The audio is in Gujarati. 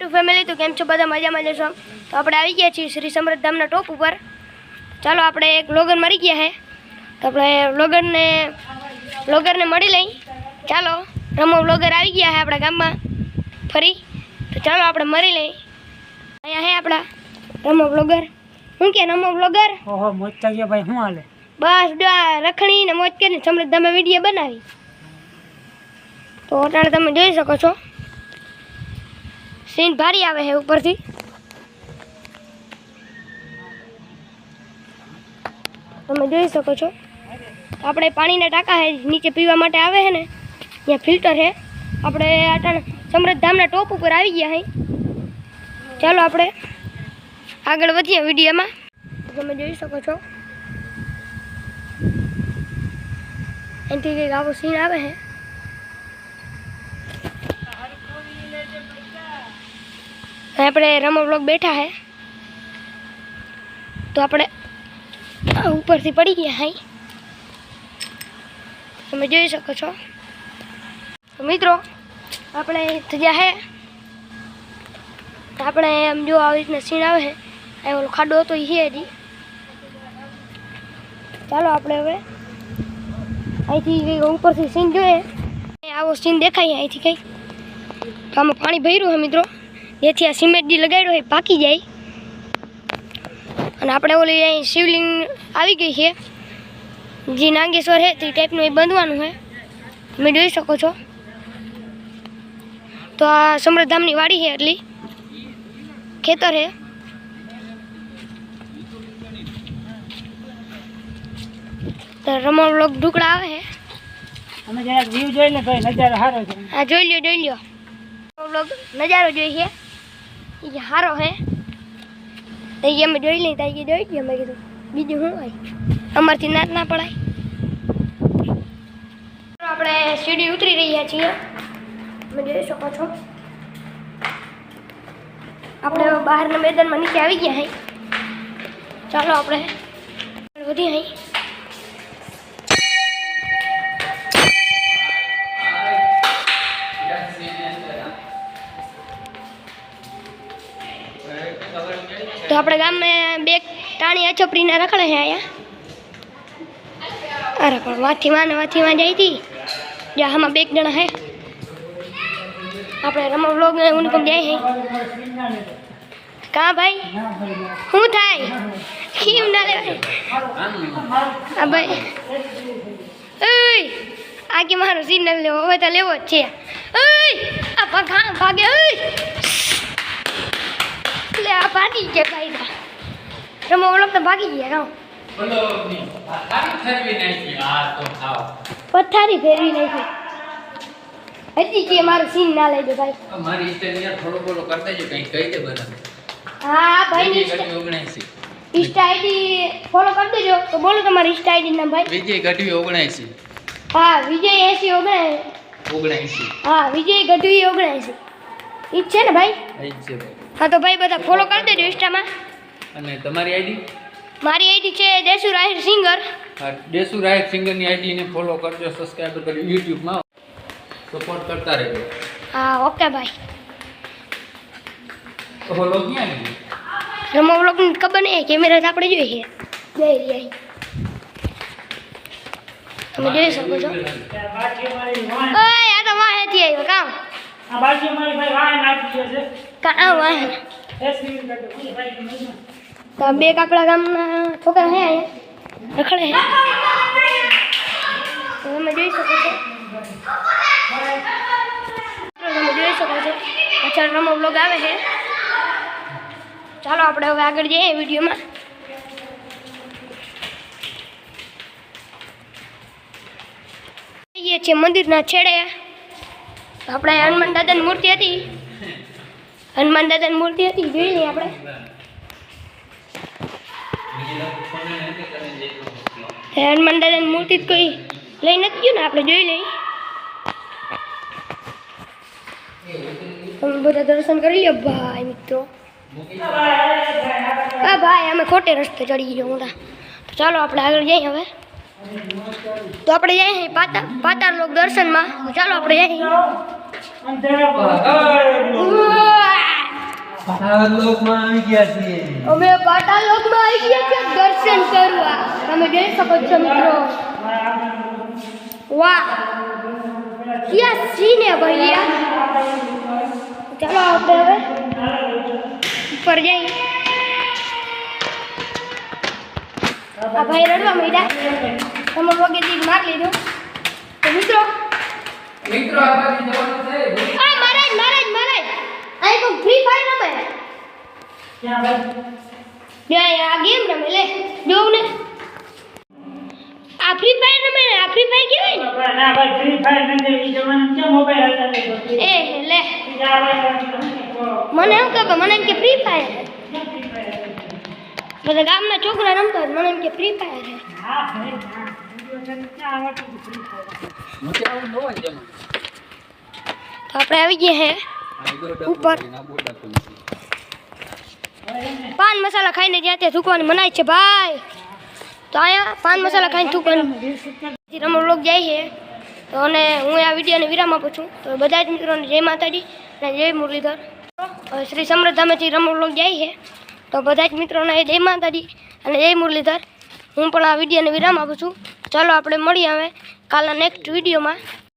ટુ ફેમિલી તો કેમ છો? બધા મજામાં જશો તો આપણે આવી ગયા છીએ શ્રી સમૃદ્ધ ધામના ટોપ ઉપર. ચાલો આપણે એક વ્લોગર મરી ગયા છે તો આપણે લોગરને લોગરને મળી લઈ. ચાલો રમો લોગર આવી ગયા છે આપણા ગામમાં. ફરી. તો ચાલો આપણે મરી લઈ. અહીંયા હે આપણા રમો બ્લોગર શું કે રમો બ્લોગર ઓહો મોજ ગયા ભાઈ. શું હાલે? બસ રખડી ને મોજ કરીને સમૃદ્ધ ધામે વીડિયો બનાવી. તો અત્યારે તમે જોઈ શકો છો. સીન ભારી આવે છે ઉપરથી. તમે જોઈ શકો છો. આપણે પાણીના ટાંકા છે નીચે પીવા માટે આવે છે ને, ત્યાં ફિલ્ટર છે. આપણે અટાણે સમૃદ્ધ ધામના ટોપ ઉપર આવી ગયા હે. ચાલો આપણે આગળ વધીએ વિડીયોમાં. તમે જોઈ શકો છો. એનાથી કંઈક આવો સીન આવે છે. આપણે રમો બ્લોક બેઠા છે તો આપણે આ ઉપરથી પડી ગયા હાઈ તમે જોઈ શકો છો. તો મિત્રો, આપણે થયા છે તો આપણે એમ જો આવી રીતના સીન આવે છે આ ઓલો ખાડો હતો એ છે હજી. ચાલો આપણે હવે અહીંથી કંઈક ઉપરથી સીન જોઈએ. આવો સીન દેખાય અહીંથી કંઈક. તો આમાં પાણી ભર્યું છે મિત્રો. જેથી આ સિમેન્ટ જે લગાડ્યો હોય પાકી જાય. અને આપણે ઓલી અહીં શિવલિંગ આવી ગઈ છે. જે નાગેશ્વર છે તે ટાઈપનું એ બાંધવાનું છે. તમે જોઈ શકો છો. તો આ સમૃદ્ધામની વાડી છે એટલી ખેતર છે. તો રમણ લોક ઢુકડા આવે છે. અમે જરાક વ્યૂ જોઈ લે ભાઈ નજારો સારો છે. હા જોઈ લ્યો જોઈ લ્યો. નજારો જોઈ એ સારો હે? તો એ અમે જોઈ લઈ તો એ જોઈ ગયો અમે કીધું, બીજું શું હોય? અમારથી નાત ના પડાય. આપણે સીડી ઉતરી રહ્યા છીએ. તમે જોઈ શકો છો. આપણે બહારના મેદાનમાં નીચે આવી ગયા હે. ચાલો, આપણે વધી હઈ તો આપણે ગામમાં બે ટાણી અચોપડીના રખડે છે અહીંયા. અરે પણ વાથી માને વાથી માં જાય હતી. જ્યાં આમાં બે જણા હે આપણે રમા વ્લોગ ને ઉનકમ જાય છે. કા ભાઈ? શું થાય? કેમ ના લેવાય? આ ભાઈ. ઓય આ કે મારો સિગ્નલ લેવો, હવે તો લેવો જ છે. ઓય આ ભાગા ભાગે ઓય ભાગી ગયા ભાઈ રમો વ્લોગ તો ભાગી ગયા ગામ પથારી ફેરવી નાખી. હજી કે મારું સીન ના લઈ દે ભાઈ. મારી ઇન્સ્ટા થોડો બોલો કરતા જો કઈ કહી દે બધા. હા ભાઈ ઓગણસી ઇન્સ્ટા આઈડી ફોલો કરી દેજો. તો બોલો તમારી ઇન્સ્ટા આઈડી નામ ભાઈ. વિજય ગઢવી ઓગણસી હા વિજય એસી ઓગણ ઓગણસી હા વિજય ગઢવી ઓગણસી ઈ જ છે ને ભાઈ? જ છે ભાઈ. હા તો ભાઈ બધા ફોલો કરી દેજો ઇન્સ્ટામાં અને તમારી આઈડી મારી આઈડી છે દેસુ રાહિર સિંગર. દેસુ રાયક સિંગરની આઈડીને ફોલો કરજો સબસ્ક્રાઇબ કરજો યુટ્યુબમાં. સપોર્ટ કરતા રહેજો. હા ઓકે ભાઈ. ફોલો ક્યાં ગયું રમો વ્લોગ ખબર નહીં કેમેરા તો આપણે જોઈએ જઈ રહ્યા તમે જોઈ શકો છો. ઓય આ તો વાહેથી આવ્યો કામ. આ બાજુ અમારી ભાઈ વાહન આપી છે કામ વાહે એસી મિનિટ ભાઈ તો બે કાકડા ગામના છોકરા હે અહીંયા? રખડે હે? તો તમે જોઈ શકો છો. તમે જોઈ શકો છો. પાછળ રમો બ્લોગ આવે છે. ચાલો આપણે હવે આગળ જઈએ વિડીયોમાં. છીએ મંદિરના છેડે. આપણે હનુમાન દાદાની મૂર્તિ હતી. હનુમાન દાદાની મૂર્તિ હતી, જોઈ લઈએ આપણે. હે હનુમાન દાદાની મૂર્તિ તો કોઈ લઈ નથી ગયું ને, આપણે જોઈ લઈ તમે બધા દર્શન કરી લ્યો, ભાઈ, મિત્રો. હા, ભાઈ, અમે ખોટે રસ્તે ચડી ગયો, મોટા. તો ચાલો, આપણે આગળ જઈએ હવે. તો આપણે જઈએ પાતા પાતાળ લોક દર્શનમાં ચાલો આપણે જઈએ અમે પાટાલ લોકમાં આવી ગયા છે દર્શન કરવા. તમે જઈ શકો છો મિત્રો. વાહ. ક્યાં સીન ભૈયા ચાલો આપણે હવે ઉપર જઈએ. આ ભાઈ રડવા માંડ્યા. તમે વગે દીક માર લીધું. તો મિત્રો મિત્રો આ મારે જવાનું છે. આ મહારાજ મહારાજ મહારાજ. આ એક ફ્રી ફાયર રમે. ક્યાં ભાઈ? બે આ ગેમ રમે લે જોઉં ને. આ ફ્રી ફાયર રમે ને આ ફ્રી ફાયર કેવાય ને? ભાઈ, ફ્રી ફાયર નથી ઈ જમાનામાં ક્યાં મોબાઈલ હતા એ લે. મને એમ કે મને એમ કે ફ્રી ફાયર? બધા ગામના છોકરા રમતા મને હતું free fire? મને આવું ન હોય ને તો આપણે આવી ગયા હે. ઉપર. પાન મસાલા ખાઈને જ્યાં ત્યાં થૂકવાની મનાય છે ભાઈ. તો અહીંયા પાન મસાલા ખાઈને થૂકવાની. રમણ લોક જાય છે તો અને હું આ વિડીયોને વિરામ આપું છું તો બધા જ મિત્રોને જય માતાજી અને જય મુરલીધર. શ્રી સમૃદ્ધામેથી રમણ લોક જાય છે તો બધા જ મિત્રોને જય માતાજી અને જય મુરલીધર. હું પણ આ વિડીયોને વિરામ આપું છું. ચાલો આપણે મળીએ હવે કાલના નેક્સ્ટ વિડીયોમાં.